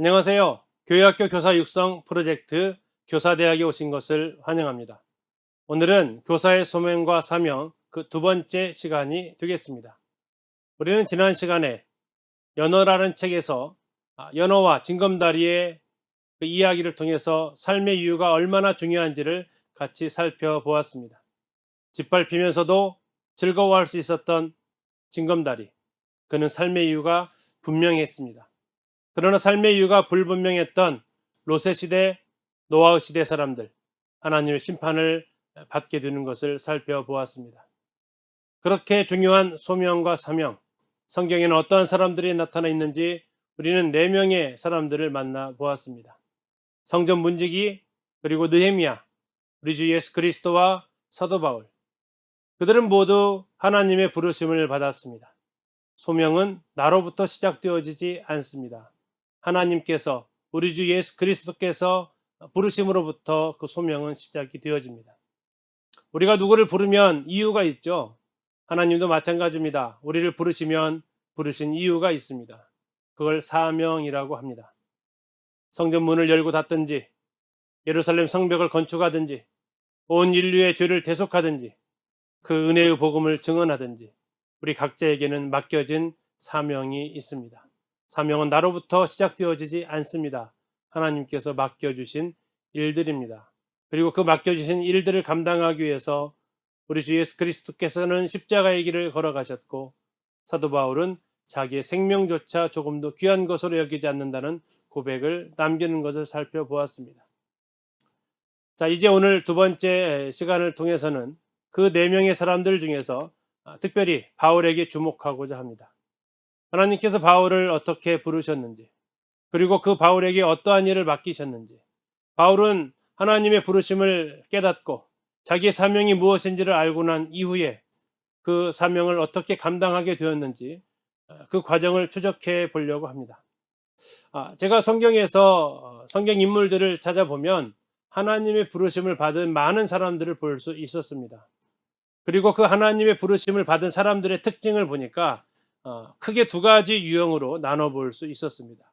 안녕하세요. 교회학교 교사 육성 프로젝트 교사대학에 오신 것을 환영합니다. 오늘은 교사의 소명과 사명 그 두 번째 시간이 되겠습니다. 우리는 지난 시간에 연어라는 책에서 아, 연어와 징검다리의 그 이야기를 통해서 삶의 이유가 얼마나 중요한지를 같이 살펴보았습니다. 짓밟히면서도 즐거워할 수 있었던 징검다리. 그는 삶의 이유가 분명했습니다. 그러나 삶의 이유가 불분명했던 로세 시대, 노아의 시대 사람들, 하나님의 심판을 받게 되는 것을 살펴보았습니다. 그렇게 중요한 소명과 사명, 성경에는 어떠한 사람들이 나타나 있는지 우리는 네 명의 사람들을 만나 보았습니다. 성전 문지기, 그리고 느헤미야, 우리 주 예수 그리스도와 사도 바울. 그들은 모두 하나님의 부르심을 받았습니다. 소명은 나로부터 시작되어지지 않습니다. 하나님께서 우리 주 예수 그리스도께서 부르심으로부터 그 소명은 시작이 되어집니다. 우리가 누구를 부르면 이유가 있죠. 하나님도 마찬가지입니다. 우리를 부르시면 부르신 이유가 있습니다. 그걸 사명이라고 합니다. 성전 문을 열고 닫든지, 예루살렘 성벽을 건축하든지, 온 인류의 죄를 대속하든지, 그 은혜의 복음을 증언하든지, 우리 각자에게는 맡겨진 사명이 있습니다. 사명은 나로부터 시작되어지지 않습니다. 하나님께서 맡겨주신 일들입니다. 그리고 그 맡겨주신 일들을 감당하기 위해서 우리 주 예수 그리스도께서는 십자가의 길을 걸어가셨고 사도 바울은 자기의 생명조차 조금도 귀한 것으로 여기지 않는다는 고백을 남기는 것을 살펴보았습니다. 자, 이제 오늘 두 번째 시간을 통해서는 그 네 명의 사람들 중에서 특별히 바울에게 주목하고자 합니다. 하나님께서 바울을 어떻게 부르셨는지, 그리고 그 바울에게 어떠한 일을 맡기셨는지, 바울은 하나님의 부르심을 깨닫고 자기의 사명이 무엇인지를 알고 난 이후에 그 사명을 어떻게 감당하게 되었는지 그 과정을 추적해 보려고 합니다. 아, 제가 성경에서 성경 인물들을 찾아보면 하나님의 부르심을 받은 많은 사람들을 볼 수 있었습니다. 그리고 그 하나님의 부르심을 받은 사람들의 특징을 보니까 어, 크게 두 가지 유형으로 나눠 볼 수 있었습니다.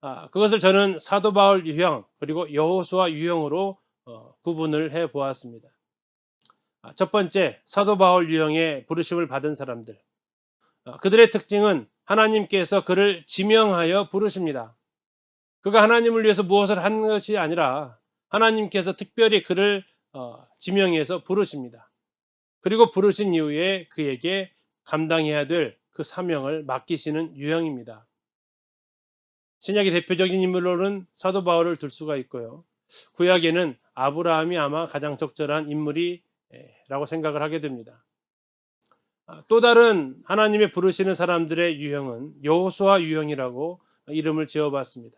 아, 그것을 저는 사도 바울 유형 그리고 여호수아 유형으로 어, 구분을 해 보았습니다. 아, 첫 번째 사도 바울 유형의 부르심을 받은 사람들. 아, 그들의 특징은 하나님께서 그를 지명하여 부르십니다. 그가 하나님을 위해서 무엇을 한 것이 아니라 하나님께서 특별히 그를 어, 지명해서 부르십니다. 그리고 부르신 이후에 그에게 감당해야 될 그 사명을 맡기시는 유형입니다. 신약의 대표적인 인물로는 사도 바울을 들 수가 있고요. 구약에는 아브라함이 아마 가장 적절한 인물이라고 생각을 하게 됩니다. 아, 또 다른 하나님의 부르시는 사람들의 유형은 여호수아 유형이라고 이름을 지어봤습니다.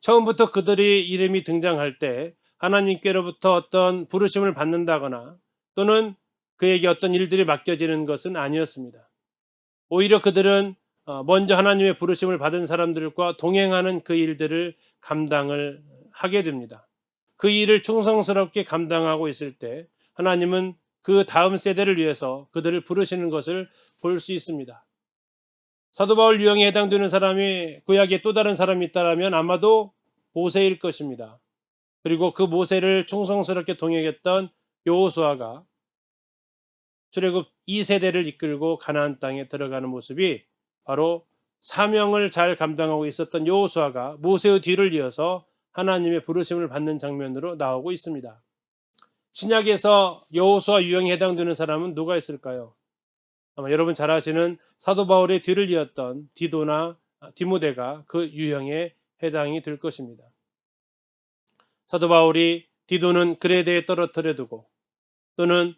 처음부터 그들이 이름이 등장할 때 하나님께로부터 어떤 부르심을 받는다거나 또는 그에게 어떤 일들이 맡겨지는 것은 아니었습니다. 오히려 그들은 어, 먼저 하나님의 부르심을 받은 사람들과 동행하는 그 일들을 감당을 하게 됩니다. 그 일을 충성스럽게 감당하고 있을 때 하나님은 그 다음 세대를 위해서 그들을 부르시는 것을 볼 수 있습니다. 사도 바울 유형에 해당되는 사람이 구약에 또 다른 사람이 있다면 아마도 모세일 것입니다. 그리고 그 모세를 충성스럽게 동행했던 요호수아가 출애굽 2세대를 이끌고 가나안 땅에 들어가는 모습이 바로 사명을 잘 감당하고 있었던 여호수아가 모세의 뒤를 이어서 하나님의 부르심을 받는 장면으로 나오고 있습니다. 신약에서 여호수아 유형에 해당되는 사람은 누가 있을까요? 아마 여러분 잘 아시는 사도 바울의 뒤를 이었던 디도나 디모데가 그 유형에 해당이 될 것입니다. 사도 바울이 디도는 그레데에 떨어뜨려 두고 또는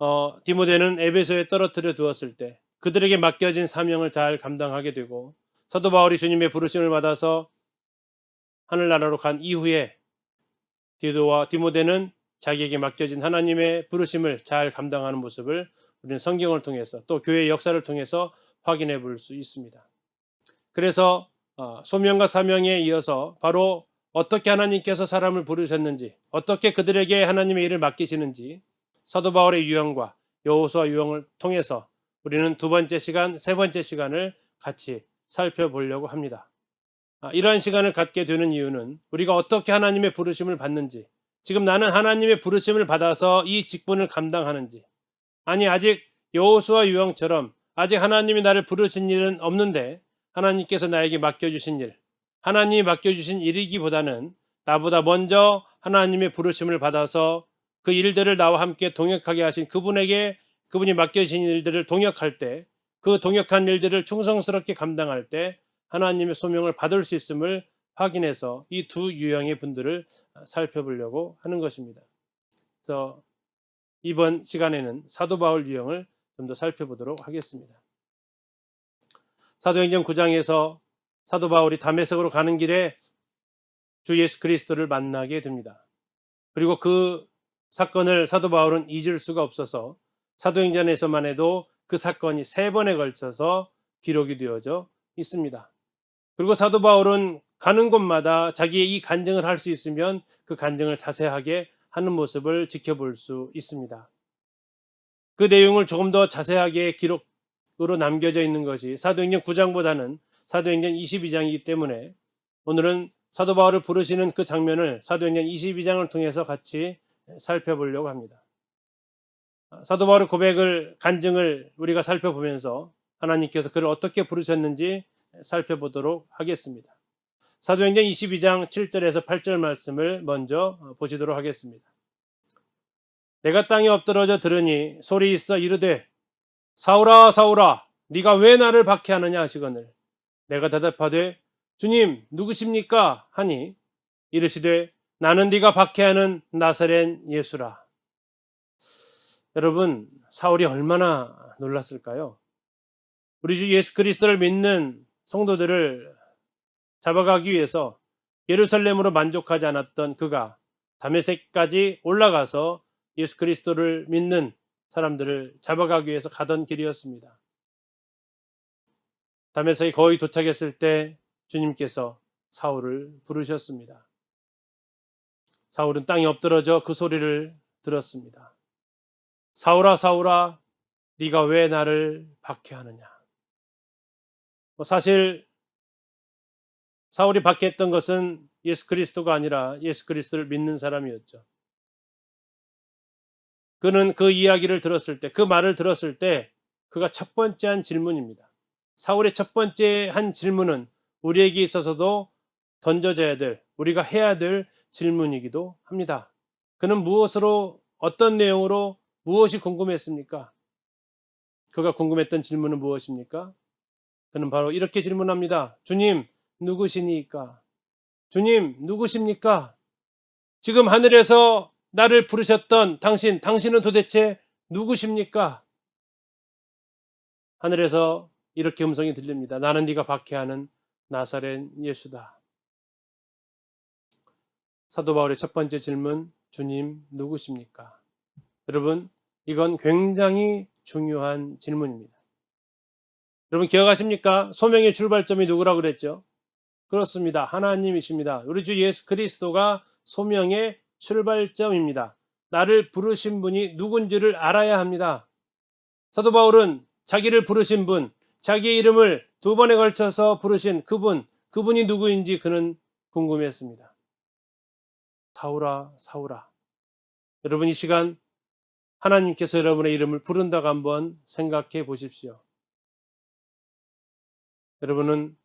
어, 디모데는 에베소에 떨어뜨려 두었을 때 그들에게 맡겨진 사명을 잘 감당하게 되고 사도 바울이 주님의 부르심을 받아서 하늘나라로 간 이후에 디도와 디모데는 자기에게 맡겨진 하나님의 부르심을 잘 감당하는 모습을 우리는 성경을 통해서 또 교회의 역사를 통해서 확인해 볼 수 있습니다. 그래서 어, 소명과 사명에 이어서 바로 어떻게 하나님께서 사람을 부르셨는지, 어떻게 그들에게 하나님의 일을 맡기시는지 사도 바울의 유형과 여호수아 유형을 통해서 우리는 두 번째 시간, 세 번째 시간을 같이 살펴보려고 합니다. 아, 이러한 시간을 갖게 되는 이유는 우리가 어떻게 하나님의 부르심을 받는지, 지금 나는 하나님의 부르심을 받아서 이 직분을 감당하는지, 아니 아직 여호수아 유형처럼 아직 하나님이 나를 부르신 일은 없는데 하나님께서 나에게 맡겨주신 일, 하나님이 맡겨주신 일이기보다는 나보다 먼저 하나님의 부르심을 받아서 그 일들을 나와 함께 동역하게 하신 그분에게 그분이 맡겨주신 일들을 동역할 때, 그 동역한 일들을 충성스럽게 감당할 때 하나님의 소명을 받을 수 있음을 확인해서 이 두 유형의 분들을 살펴보려고 하는 것입니다. 그래서 이번 시간에는 사도 바울 유형을 좀 더 살펴보도록 하겠습니다. 사도행전 9장에서 사도 바울이 담에색으로 가는 길에 주 예수 그리스도를 만나게 됩니다. 그리고 그 사건을 사도 바울은 잊을 수가 없어서 사도행전에서만 해도 그 사건이 세 번에 걸쳐서 기록이 되어져 있습니다. 그리고 사도 바울은 가는 곳마다 자기의 이 간증을 할 수 있으면 그 간증을 자세하게 하는 모습을 지켜볼 수 있습니다. 그 내용을 조금 더 자세하게 기록으로 남겨져 있는 것이 사도행전 9장보다는 사도행전 22장이기 때문에 오늘은 사도 바울을 부르시는 그 장면을 사도행전 22장을 통해서 같이 살펴보려고 합니다. 사도 바울의 고백을 간증을 우리가 살펴보면서 하나님께서 그를 어떻게 부르셨는지 살펴보도록 하겠습니다. 사도행전 22장 7절에서 8절 말씀을 먼저 보시도록 하겠습니다. 내가 땅에 엎드러져 들으니 소리 있어 이르되 사울아 사울아 네가 왜 나를 박해하느냐 하시거늘 내가 대답하되 주님 누구십니까 하니 이르시되 나는 네가 박해하는 나사렛 예수라 여러분 사울이 얼마나 놀랐을까요? 우리 주 예수 그리스도를 믿는 성도들을 잡아가기 위해서 예루살렘으로 만족하지 않았던 그가 다메섹까지 올라가서 예수 그리스도를 믿는 사람들을 잡아가기 위해서 가던 길이었습니다. 다메섹에 거의 도착했을 때 주님께서 사울을 부르셨습니다. 사울은 땅에 엎드러져 그 소리를 들었습니다. 사울아 사울아 네가 왜 나를 박해하느냐? 뭐 사실 사울이 박해했던 것은 예수 그리스도가 아니라 예수 그리스도를 믿는 사람이었죠. 그는 그 이야기를 들었을 때, 그 말을 들었을 때, 그가 첫 번째 한 질문입니다. 사울의 첫 번째 한 질문은 우리에게 있어서도 던져져야 될, 우리가 해야 될 질문이기도 합니다. 그는 무엇으로, 어떤 내용으로 무엇이 궁금했습니까? 그가 궁금했던 질문은 무엇입니까? 그는 바로 이렇게 질문합니다. 주님, 누구시니까? 주님, 누구십니까? 지금 하늘에서 나를 부르셨던 당신, 당신은 도대체 누구십니까? 하늘에서 이렇게 음성이 들립니다. 나는 네가 박해하는 나사렛 예수다. 사도 바울의 첫 번째 질문, 주님 누구십니까? 여러분, 이건 굉장히 중요한 질문입니다. 여러분 기억하십니까? 소명의 출발점이 누구라고 그랬죠? 그렇습니다. 하나님이십니다. 우리 주 예수 그리스도가 소명의 출발점입니다. 나를 부르신 분이 누군지를 알아야 합니다. 사도 바울은 자기를 부르신 분, 자기의 이름을 두 번에 걸쳐서 부르신 그분, 그분이 누구인지 그는 궁금했습니다. 사울아, 사울아. 여러분 이 시간 하나님께서 여러분의 이름을 부른다고 한번 생각해 보십시오. 여러분은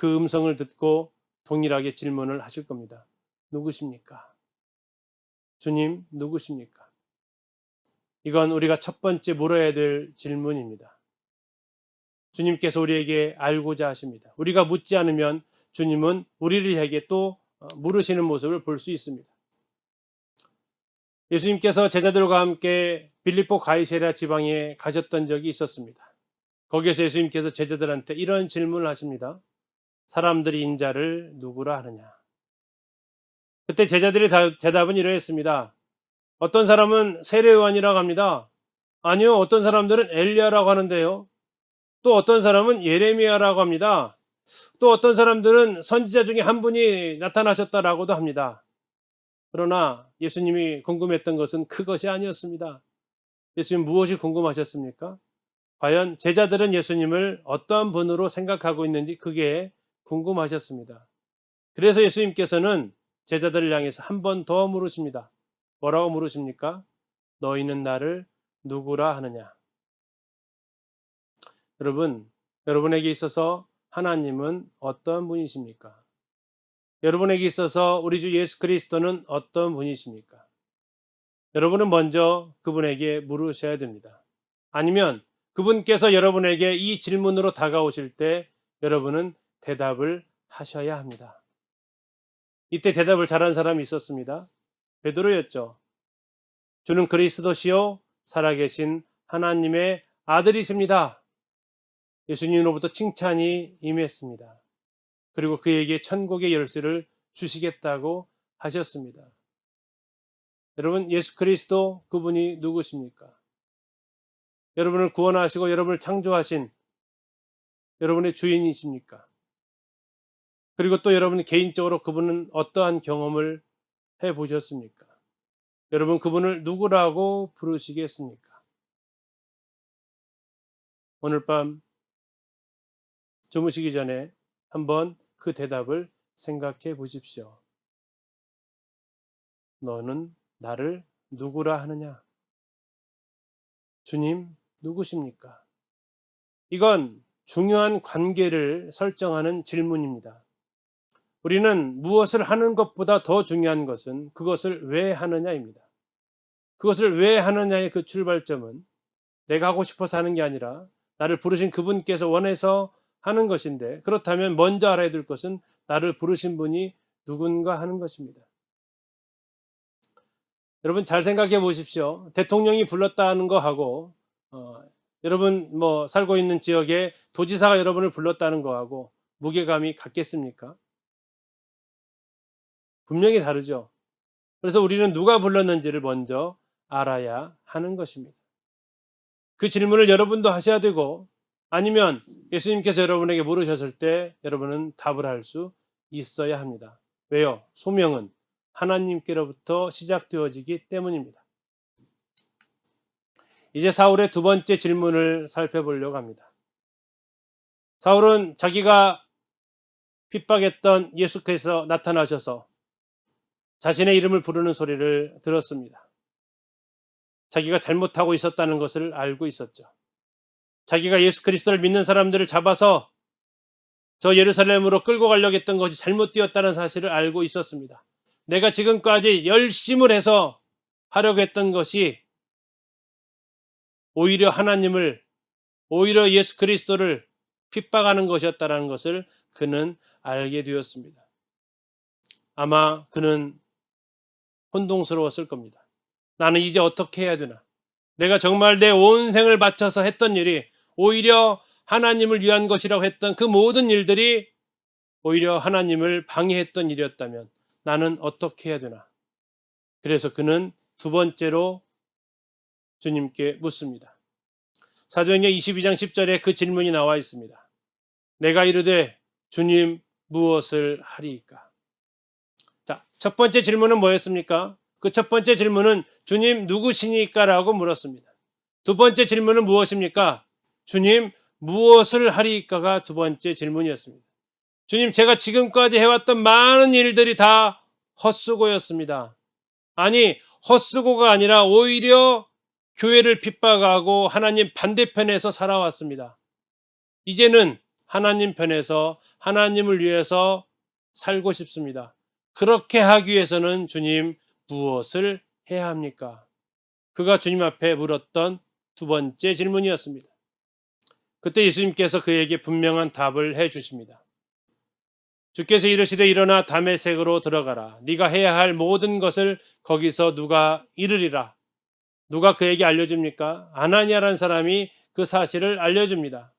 그 음성을 듣고 동일하게 질문을 하실 겁니다. 누구십니까? 주님, 누구십니까? 이건 우리가 첫 번째 물어야 될 질문입니다. 주님께서 우리에게 알고자 하십니다. 우리가 묻지 않으면 주님은 우리를 향해 또 어, 물으시는 모습을 볼 수 있습니다. 예수님께서 제자들과 함께 빌리포 가이세라 지방에 가셨던 적이 있었습니다. 거기에서 예수님께서 제자들한테 이런 질문을 하십니다. 사람들이 인자를 누구라 하느냐? 그때 제자들의 대답은 이러했습니다. 어떤 사람은 세례요한이라고 합니다. 아니요, 어떤 사람들은 엘리야라고 하는데요. 또 어떤 사람은 예레미야라고 합니다. 또 어떤 사람들은 선지자 중에 한 분이 나타나셨다라고도 합니다. 그러나 예수님이 궁금했던 것은 그것이 아니었습니다. 예수님 무엇이 궁금하셨습니까? 과연 제자들은 예수님을 어떠한 분으로 생각하고 있는지 그게 궁금하셨습니다. 그래서 예수님께서는 제자들을 향해서 한 번 더 물으십니다. 뭐라고 물으십니까? 너희는 나를 누구라 하느냐? 여러분, 여러분에게 있어서 하나님은 어떤 분이십니까? 여러분에게 있어서 우리 주 예수 그리스도는 어떤 분이십니까? 여러분은 먼저 그분에게 물으셔야 됩니다. 아니면 그분께서 여러분에게 이 질문으로 다가오실 때 여러분은 대답을 하셔야 합니다. 이때 대답을 잘한 사람이 있었습니다. 베드로였죠. 주는 그리스도시요 살아계신 하나님의 아들이십니다. 예수님으로부터 칭찬이 임했습니다. 그리고 그에게 천국의 열쇠를 주시겠다고 하셨습니다. 여러분, 예수 그리스도 그분이 누구십니까? 여러분을 구원하시고 여러분을 창조하신 여러분의 주인이십니까? 그리고 또 여러분 개인적으로 그분은 어떠한 경험을 해 보셨습니까? 여러분 그분을 누구라고 부르시겠습니까? 오늘 밤 주무시기 전에 한번 그 대답을 생각해 보십시오. 너는 나를 누구라 하느냐? 주님, 누구십니까? 이건 중요한 관계를 설정하는 질문입니다. 우리는 무엇을 하는 것보다 더 중요한 것은 그것을 왜 하느냐입니다. 그것을 왜 하느냐의 그 출발점은 내가 하고 싶어서 하는 게 아니라 나를 부르신 그분께서 원해서 하는 것인데 그렇다면 먼저 알아야 될 것은 나를 부르신 분이 누군가 하는 것입니다. 여러분 잘 생각해 보십시오. 대통령이 불렀다는 거 하고 어, 여러분 뭐 살고 있는 지역에 도지사가 여러분을 불렀다는 거 하고 무게감이 같겠습니까? 분명히 다르죠. 그래서 우리는 누가 불렀는지를 먼저 알아야 하는 것입니다. 그 질문을 여러분도 하셔야 되고 아니면 예수님께서 여러분에게 물으셨을 때 여러분은 답을 할 수 있어야 합니다. 왜요? 소명은 하나님께로부터 시작되어지기 때문입니다. 이제 사울의 두 번째 질문을 살펴보려고 합니다. 사울은 자기가 핍박했던 예수께서 나타나셔서 자신의 이름을 부르는 소리를 들었습니다. 자기가 잘못하고 있었다는 것을 알고 있었죠. 자기가 예수 그리스도를 믿는 사람들을 잡아서 저 예루살렘으로 끌고 가려고 했던 것이 잘못되었다는 사실을 알고 있었습니다. 내가 지금까지 열심을 해서 하려고 했던 것이 오히려 하나님을 오히려 예수 그리스도를 핍박하는 것이었다는 것을 그는 알게 되었습니다. 아마 그는 혼동스러웠을 겁니다. 나는 이제 어떻게 해야 되나? 내가 정말 내 온 생을 바쳐서 했던 일이 오히려 하나님을 위한 것이라고 했던 그 모든 일들이 오히려 하나님을 방해했던 일이었다면 나는 어떻게 해야 되나? 그래서 그는 두 번째로 주님께 묻습니다. 사도행전 22장 10절에 그 질문이 나와 있습니다. 내가 이르되 주님 무엇을 하리이까? 자, 첫 번째 질문은 뭐였습니까? 그 첫 번째 질문은 주님 누구시니까라고 물었습니다. 두 번째 질문은 무엇입니까? 주님 무엇을 하리이까가 두 번째 질문이었습니다. 주님 제가 지금까지 해왔던 많은 일들이 다 헛수고였습니다. 아니 헛수고가 아니라 오히려 교회를 핍박하고 하나님 반대편에서 살아왔습니다. 이제는 하나님 편에서 하나님을 위해서 살고 싶습니다. 그렇게 하기 위해서는 주님 무엇을 해야 합니까? 그가 주님 앞에 물었던 두 번째 질문이었습니다. 그때 예수님께서 그에게 분명한 답을 해 주십니다. 주께서 이르시되 일어나 담에색으로 들어가라. 네가 해야 할 모든 것을 거기서 누가 이르리라. 누가 그에게 알려줍니까? 아나니아라는 사람이 그 사실을 알려줍니다.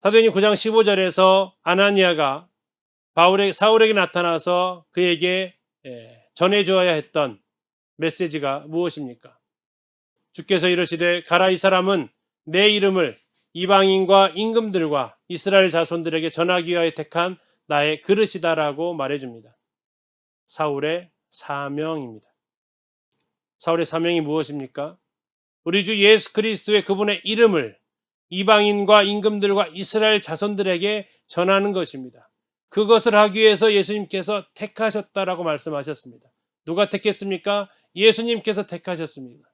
사도행전 9장 15절에서 아나니아가 바울에, 사울에게 나타나서 그에게 예, 전해주어야 했던 메시지가 무엇입니까? 주께서 이르시되 가라 이 사람은 내 이름을 이방인과 임금들과 이스라엘 자손들에게 전하기 위하여 택한 나의 그릇이다라고 말해줍니다. 사울의 사명입니다. 사울의 사명이 무엇입니까? 우리 주 예수 그리스도의 그분의 이름을 이방인과 임금들과 이스라엘 자손들에게 전하는 것입니다. 그것을 하기 위해서 예수님께서 택하셨다라고 말씀하셨습니다. 누가 택했습니까? 예수님께서 택하셨습니다.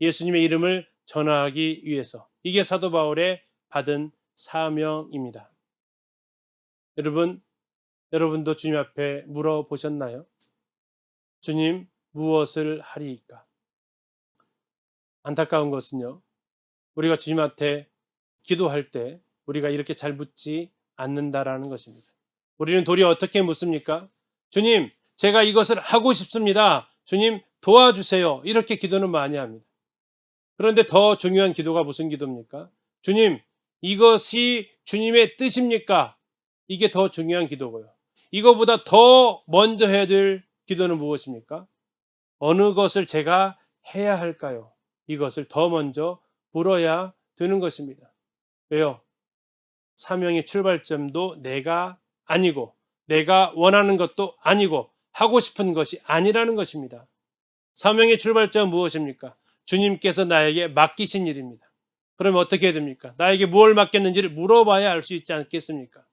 예수님의 이름을 전하기 위해서. 이게 사도 바울의 받은 사명입니다. 여러분, 여러분도 주님 앞에 물어보셨나요? 주님, 무엇을 하리이까? 안타까운 것은요, 우리가 주님한테 기도할 때 우리가 이렇게 잘 묻지 않는다라는 것입니다. 우리는 도리어 어떻게 묻습니까? 주님, 제가 이것을 하고 싶습니다. 주님, 도와주세요. 이렇게 기도는 많이 합니다. 그런데 더 중요한 기도가 무슨 기도입니까? 주님, 이것이 주님의 뜻입니까? 이게 더 중요한 기도고요. 이거보다 더 먼저 해야 될 기도는 무엇입니까? 어느 것을 제가 해야 할까요? 이것을 더 먼저 물어야 되는 것입니다. 왜요? 사명의 출발점도 내가 아니고, 내가 원하는 것도 아니고, 하고 싶은 것이 아니라는 것입니다. 사명의 출발점은 무엇입니까? 주님께서 나에게 맡기신 일입니다. 그러면 어떻게 해야 됩니까? 나에게 무엇을 맡겼는지를 물어봐야 알 수 있지 않겠습니까?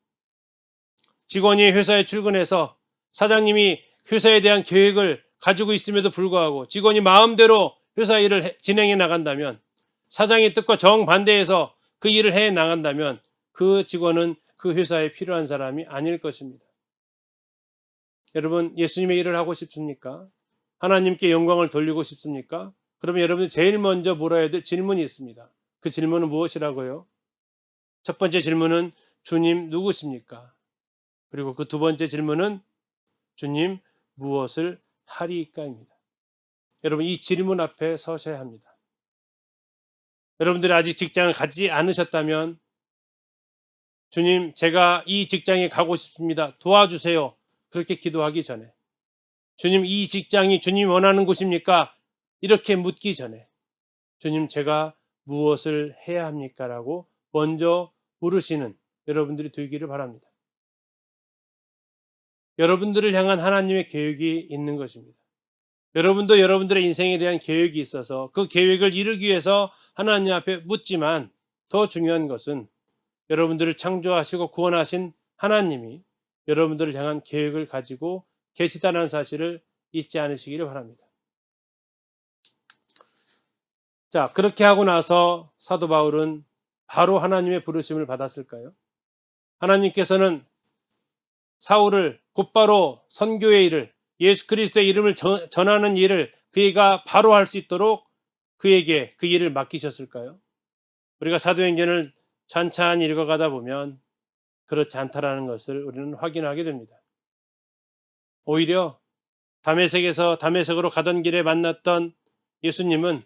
직원이 회사에 출근해서 사장님이 회사에 대한 계획을 가지고 있음에도 불구하고 직원이 마음대로 회사 일을 해- 진행해 나간다면 사장의 뜻과 정반대해서 그 일을 해 나간다면 그 직원은 그 회사에 필요한 사람이 아닐 것입니다. 여러분, 예수님의 일을 하고 싶습니까? 하나님께 영광을 돌리고 싶습니까? 그러면 여러분 제일 먼저 물어야 될 질문이 있습니다. 그 질문은 무엇이라고요? 첫 번째 질문은 주님 누구십니까? 그리고 그 두 번째 질문은 주님 무엇을 하리까입니다. 여러분 이 질문 앞에 서셔야 합니다. 여러분들이 아직 직장을 가지 않으셨다면 주님 제가 이 직장에 가고 싶습니다. 도와주세요. 그렇게 기도하기 전에 주님 이 직장이 주님 원하는 곳입니까? 이렇게 묻기 전에 주님 제가 무엇을 해야 합니까? 라고 먼저 물으시는 여러분들이 되기를 바랍니다. 여러분들을 향한 하나님의 계획이 있는 것입니다. 여러분도 여러분들의 인생에 대한 계획이 있어서 그 계획을 이루기 위해서 하나님 앞에 묻지만 더 중요한 것은 여러분들을 창조하시고 구원하신 하나님이 여러분들을 향한 계획을 가지고 계시다는 사실을 잊지 않으시기를 바랍니다. 자, 그렇게 하고 나서 사도 바울은 바로 하나님의 부르심을 받았을까요? 하나님께서는 사울을 곧바로 선교의 일을 예수 그리스도의 이름을 전- 전하는 일을 그가 바로 할 수 있도록 그에게 그 일을 맡기셨을까요? 우리가 사도행전을 찬찬히 읽어가다 보면 그렇지 않다라는 것을 우리는 확인하게 됩니다. 오히려 담에색에서 담에색으로 가던 길에 만났던 예수님은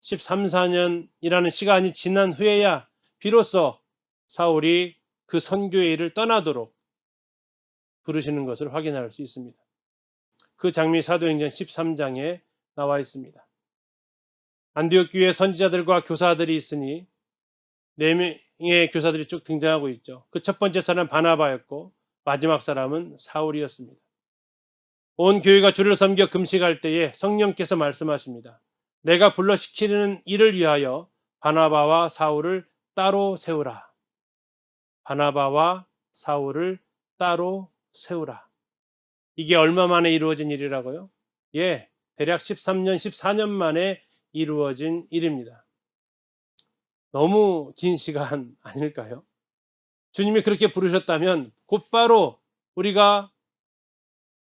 13, 14년이라는 시간이 지난 후에야 비로소 사울이 그 선교의 일을 떠나도록 부르시는 것을 확인할 수 있습니다. 그 장미 사도행전 13장에 나와 있습니다. 안디옥 교회 선지자들과 교사들이 있으니 네 명의 교사들이 쭉 등장하고 있죠. 그 첫 번째 사람은 바나바였고 마지막 사람은 사울이었습니다. 온 교회가 주를 섬겨 금식할 때에 성령께서 말씀하십니다. 내가 불러 시키는 일을 위하여 바나바와 사울을 따로 세우라. 바나바와 사울을 따로 세우라. 이게 얼마 만에 이루어진 일이라고요? 예, 대략 13년, 14년 만에 이루어진 일입니다. 너무 긴 시간 아닐까요? 주님이 그렇게 부르셨다면 곧바로 우리가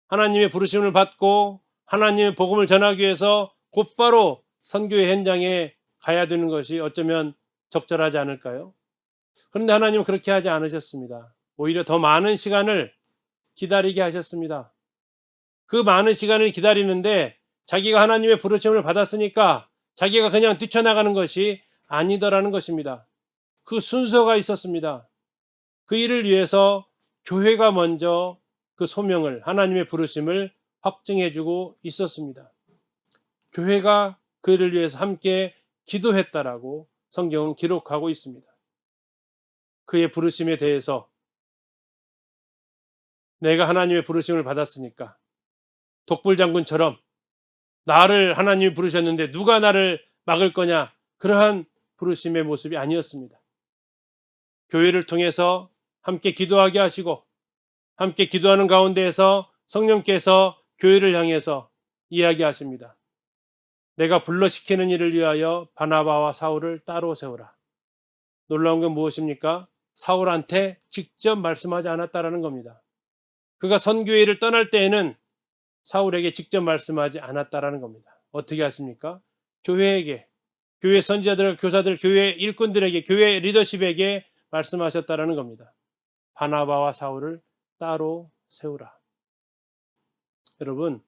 하나님의 부르심을 받고 하나님의 복음을 전하기 위해서 곧바로 선교의 현장에 가야 되는 것이 어쩌면 적절하지 않을까요? 그런데 하나님은 그렇게 하지 않으셨습니다. 오히려 더 많은 시간을 기다리게 하셨습니다. 그 많은 시간을 기다리는데 자기가 하나님의 부르심을 받았으니까 자기가 그냥 뛰쳐나가는 것이 아니더라는 것입니다. 그 순서가 있었습니다. 그 일을 위해서 교회가 먼저 그 소명을 하나님의 부르심을 확증해주고 있었습니다. 교회가 그를 위해서 함께 기도했다라고 성경은 기록하고 있습니다. 그의 부르심에 대해서 내가 하나님의 부르심을 받았으니까 독불장군처럼 나를 하나님이 부르셨는데 누가 나를 막을 거냐 그러한 부르심의 모습이 아니었습니다. 교회를 통해서 함께 기도하게 하시고 함께 기도하는 가운데에서 성령께서 교회를 향해서 이야기하십니다. 내가 불러시키는 일을 위하여 바나바와 사울을 따로 세우라. 놀라운 건 무엇입니까? 사울한테 직접 말씀하지 않았다라는 겁니다. 그가 선교회를 떠날 때에는 사울에게 직접 말씀하지 않았다라는 겁니다. 어떻게 하십니까? 교회에게, 교회 선지자들, 교사들, 교회 일꾼들에게, 교회 리더십에게 말씀하셨다라는 겁니다. 바나바와 사울을 따로 세우라. 여러분,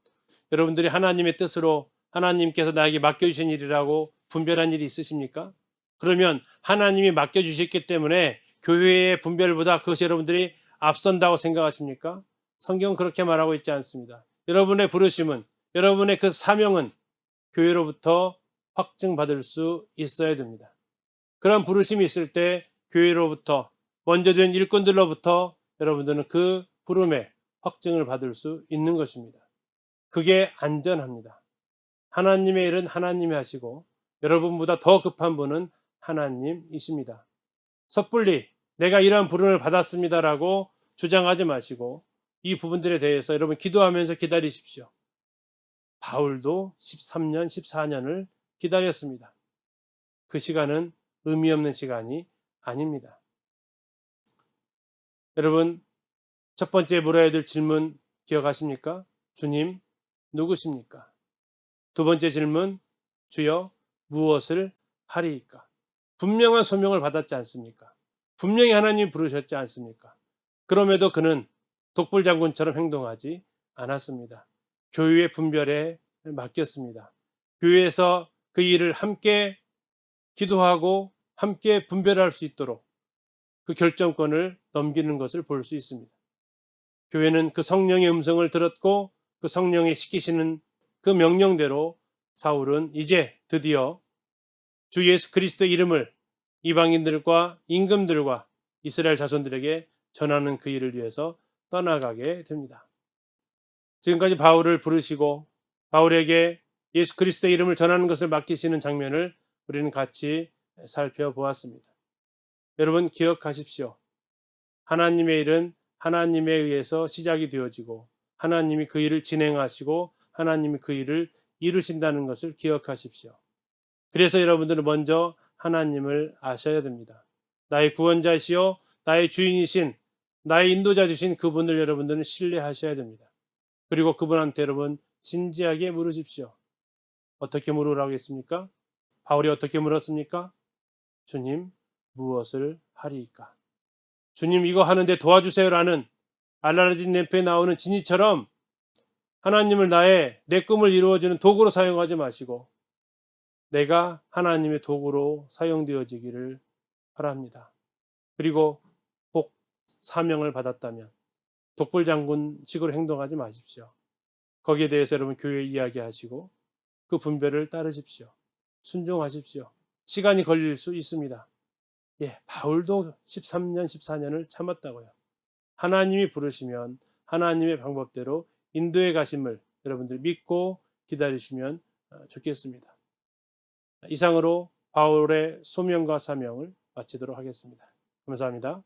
여러분들이 하나님의 뜻으로 하나님께서 나에게 맡겨주신 일이라고 분별한 일이 있으십니까? 그러면 하나님이 맡겨주셨기 때문에 교회의 분별보다 그것이 여러분들이 앞선다고 생각하십니까? 성경은 그렇게 말하고 있지 않습니다. 여러분의 부르심은, 여러분의 그 사명은 교회로부터 확증받을 수 있어야 됩니다. 그런 부르심이 있을 때 교회로부터, 먼저 된 일꾼들로부터 여러분들은 그 부름에 확증을 받을 수 있는 것입니다. 그게 안전합니다. 하나님의 일은 하나님이 하시고 여러분보다 더 급한 분은 하나님이십니다. 섣불리 내가 이러한 부름을 받았습니다라고 주장하지 마시고 이 부분들에 대해서 여러분 기도하면서 기다리십시오. 바울도 13년, 14년을 기다렸습니다. 그 시간은 의미 없는 시간이 아닙니다. 여러분, 첫 번째 물어야 될 질문 기억하십니까? 주님, 누구십니까? 두 번째 질문, 주여, 무엇을 하리이까? 분명한 소명을 받았지 않습니까? 분명히 하나님이 부르셨지 않습니까? 그럼에도 그는 독불 장군처럼 행동하지 않았습니다. 교회의 분별에 맡겼습니다. 교회에서 그 일을 함께 기도하고 함께 분별할 수 있도록 그 결정권을 넘기는 것을 볼 수 있습니다. 교회는 그 성령의 음성을 들었고 그 성령이 시키시는 그 명령대로 사울은 이제 드디어 주 예수 그리스도의 이름을 이방인들과 임금들과 이스라엘 자손들에게 전하는 그 일을 위해서 떠나가게 됩니다. 지금까지 바울을 부르시고 바울에게 예수 그리스도의 이름을 전하는 것을 맡기시는 장면을 우리는 같이 살펴보았습니다. 여러분 기억하십시오. 하나님의 일은 하나님에 의해서 시작이 되어지고 하나님이 그 일을 진행하시고 하나님이 그 일을 이루신다는 것을 기억하십시오. 그래서 여러분들은 먼저 하나님을 아셔야 됩니다. 나의 구원자시요 나의 주인이신 나의 인도자 되신 그분을 여러분들은 신뢰하셔야 됩니다. 그리고 그분한테 여러분 진지하게 물으십시오. 어떻게 물으라고 했습니까? 바울이 어떻게 물었습니까? 주님, 무엇을 하리이까? 주님, 이거 하는데 도와주세요라는 알라딘 램프에 나오는 진이처럼 하나님을 나의 내 꿈을 이루어주는 도구로 사용하지 마시고 내가 하나님의 도구로 사용되어지기를 바랍니다. 그리고 꼭 사명을 받았다면 독불 장군식으로 행동하지 마십시오. 거기에 대해서 여러분 교회 이야기하시고 그 분별을 따르십시오. 순종하십시오. 시간이 걸릴 수 있습니다. 예, 바울도 13년, 14년을 참았다고요. 하나님이 부르시면 하나님의 방법대로 인도에 가심을 여러분들 믿고 기다리시면 어, 좋겠습니다. 이상으로 바울의 소명과 사명을 마치도록 하겠습니다. 감사합니다.